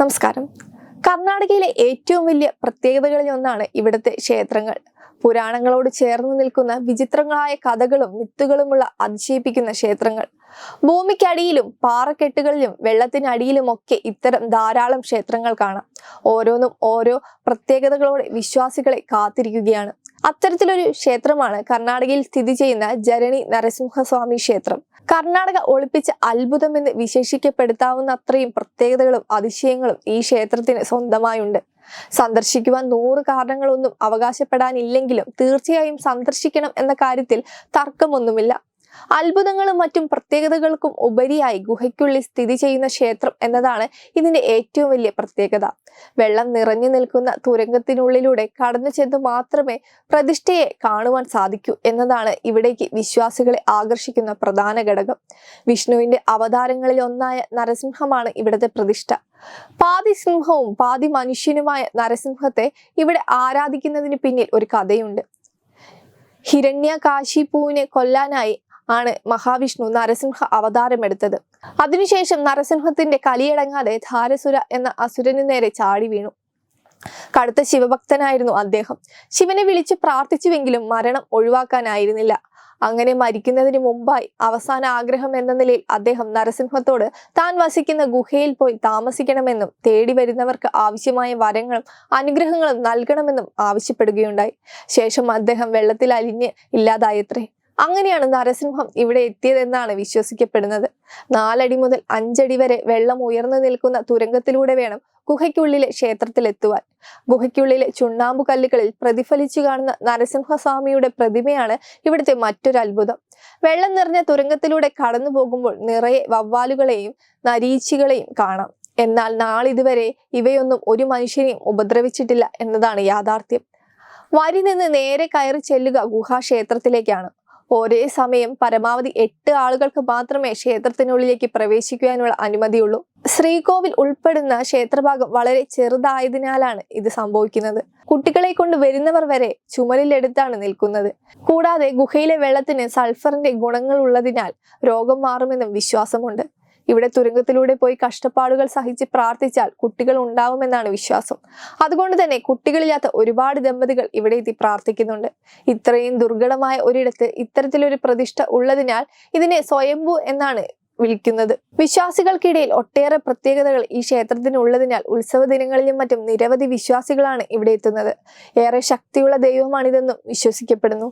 നമസ്കാരം. കർണാടകയിലെ ഏറ്റവും വലിയ പ്രത്യേകതകളിൽ ഒന്നാണ് ഇവിടുത്തെ ക്ഷേത്രങ്ങൾ. പുരാണങ്ങളോട് ചേർന്ന് നിൽക്കുന്ന വിചിത്രങ്ങളായ കഥകളും മിത്തുകളുമുള്ള അതിശയിപ്പിക്കുന്ന ക്ഷേത്രങ്ങൾ. ഭൂമിക്കടിയിലും പാറക്കെട്ടുകളിലും വെള്ളത്തിനടിയിലും ഒക്കെ ഇത്തരം ധാരാളം ക്ഷേത്രങ്ങൾ കാണാം. ഓരോന്നും ഓരോ പ്രത്യേകതകളോടെ വിശ്വാസികളെ കാത്തിരിക്കുകയാണ്. അത്തരത്തിലൊരു ക്ഷേത്രമാണ് കർണാടകയിൽ സ്ഥിതി ചെയ്യുന്ന ജരണി നരസിംഹസ്വാമി ക്ഷേത്രം. കർണാടക ഒളിപ്പിച്ച അത്ഭുതമെന്ന് വിശേഷിക്കപ്പെടുത്താവുന്ന അത്രയും പ്രത്യേകതകളും അതിശയങ്ങളും ഈ ക്ഷേത്രത്തിന് സ്വന്തമായുണ്ട്. സന്ദർശിക്കുവാൻ നൂറ് കാരണങ്ങളൊന്നും അവകാശപ്പെടാനില്ലെങ്കിലും തീർച്ചയായും സന്ദർശിക്കണം എന്ന കാര്യത്തിൽ തർക്കമൊന്നുമില്ല. അത്ഭുതങ്ങളും മറ്റും പ്രത്യേകതകൾക്കും ഉപരിയായി ഗുഹയ്ക്കുള്ളിൽ സ്ഥിതി ചെയ്യുന്ന ക്ഷേത്രം എന്നതാണ് ഇതിന്റെ ഏറ്റവും വലിയ പ്രത്യേകത. വെള്ളം നിറഞ്ഞു നിൽക്കുന്ന തുരങ്കത്തിനുള്ളിലൂടെ കടന്നു ചെന്ന് മാത്രമേ പ്രതിഷ്ഠയെ കാണുവാൻ സാധിക്കൂ എന്നതാണ് ഇവിടേക്ക് വിശ്വാസികളെ ആകർഷിക്കുന്ന പ്രധാന ഘടകം. വിഷ്ണുവിന്റെ അവതാരങ്ങളിൽ ഒന്നായ നരസിംഹമാണ് ഇവിടുത്തെ പ്രതിഷ്ഠ. പാതി സിംഹവും പാതി മനുഷ്യനുമായ നരസിംഹത്തെ ഇവിടെ ആരാധിക്കുന്നതിന് പിന്നിൽ ഒരു കഥയുണ്ട്. ഹിരണ്യ കാശിപ്പൂവിനെ കൊല്ലാനായി ആണ് മഹാവിഷ്ണു നരസിംഹ അവതാരമെടുത്തത്. അതിനുശേഷം നരസിംഹത്തിന്റെ കലിയടങ്ങാതെ ധാരസുര എന്ന അസുരനു നേരെ ചാടി വീണു. കടുത്ത ശിവഭക്തനായിരുന്നു അദ്ദേഹം. ശിവനെ വിളിച്ച് പ്രാർത്ഥിച്ചുവെങ്കിലും മരണം ഒഴിവാക്കാനായിരുന്നില്ല. അങ്ങനെ മരിക്കുന്നതിന് മുമ്പായി അവസാന ആഗ്രഹം എന്ന നിലയിൽ അദ്ദേഹം നരസിംഹത്തോട് താൻ വസിക്കുന്ന ഗുഹയിൽ പോയി താമസിക്കണമെന്നും തേടി വരുന്നവർക്ക് ആവശ്യമായ വരങ്ങളും അനുഗ്രഹങ്ങളും നൽകണമെന്നും ആവശ്യപ്പെടുകയുണ്ടായി. ശേഷം അദ്ദേഹം വെള്ളത്തിൽ അലിഞ്ഞ് ഇല്ലാതായത്രേ. അങ്ങനെയാണ് നരസിംഹം ഇവിടെ എത്തിയതെന്നാണ് വിശ്വസിക്കപ്പെടുന്നത്. നാലടി മുതൽ അഞ്ചടി വരെ വെള്ളം ഉയർന്നു നിൽക്കുന്ന തുരങ്കത്തിലൂടെ വേണം ഗുഹയ്ക്കുള്ളിലെ ക്ഷേത്രത്തിലെത്തുവാൻ. ഗുഹയ്ക്കുള്ളിലെ ചുണ്ണാമ്പു കല്ലുകളിൽ പ്രതിഫലിച്ചു കാണുന്ന നരസിംഹസ്വാമിയുടെ പ്രതിമയാണ് ഇവിടുത്തെ മറ്റൊരു അത്ഭുതം. വെള്ളം നിറഞ്ഞ തുരങ്കത്തിലൂടെ കടന്നു പോകുമ്പോൾ നിറയെ വവ്വാലുകളെയും നരീച്ചികളെയും കാണാം. എന്നാൽ നാളിതുവരെ ഇവയൊന്നും ഒരു മനുഷ്യനെയും ഉപദ്രവിച്ചിട്ടില്ല എന്നതാണ് യാഥാർത്ഥ്യം. വരി നിന്ന് നേരെ കയറി ചെല്ലുക ഗുഹാക്ഷേത്രത്തിലേക്കാണ്. ഒരേ സമയം പരമാവധി എട്ട് ആളുകൾക്ക് മാത്രമേ ക്ഷേത്രത്തിനുള്ളിലേക്ക് പ്രവേശിക്കുവാനുള്ള അനുമതിയുള്ളൂ. ശ്രീകോവിൽ ഉൾപ്പെടുന്ന ക്ഷേത്രഭാഗം വളരെ ചെറുതായതിനാലാണ് ഇത് സംഭവിക്കുന്നത്. കുട്ടികളെ കൊണ്ട് വരുന്നവർ വരെ ചുമലിലെടുത്താണ് നിൽക്കുന്നത്. കൂടാതെ ഗുഹയിലെ വെള്ളത്തിന് സൾഫറിന്റെ ഗുണങ്ങൾ ഉള്ളതിനാൽ രോഗം മാറുമെന്നും വിശ്വാസമുണ്ട്. ഇവിടെ തുരങ്കത്തിലൂടെ പോയി കഷ്ടപ്പാടുകൾ സഹിച്ച് പ്രാർത്ഥിച്ചാൽ കുട്ടികൾ ഉണ്ടാവുമെന്നാണ് വിശ്വാസം. അതുകൊണ്ട് തന്നെ കുട്ടികളില്ലാത്ത ഒരുപാട് ദമ്പതികൾ ഇവിടെ എത്തി പ്രാർത്ഥിക്കുന്നുണ്ട്. ഇത്രയും ദുർഘടമായ ഒരിടത്ത് ഇത്തരത്തിലൊരു പ്രതിഷ്ഠ ഉള്ളതിനാൽ ഇതിനെ സ്വയംഭൂ എന്നാണ് വിളിക്കുന്നത്. വിശ്വാസികൾക്കിടയിൽ ഒട്ടേറെ പ്രത്യേകതകൾ ഈ ക്ഷേത്രത്തിന് ഉള്ളതിനാൽ ഉത്സവ ദിനങ്ങളിലും മറ്റും നിരവധി വിശ്വാസികളാണ് ഇവിടെ എത്തുന്നത്. ഏറെ ശക്തിയുള്ള ദൈവമാണിതെന്നും വിശ്വസിക്കപ്പെടുന്നു.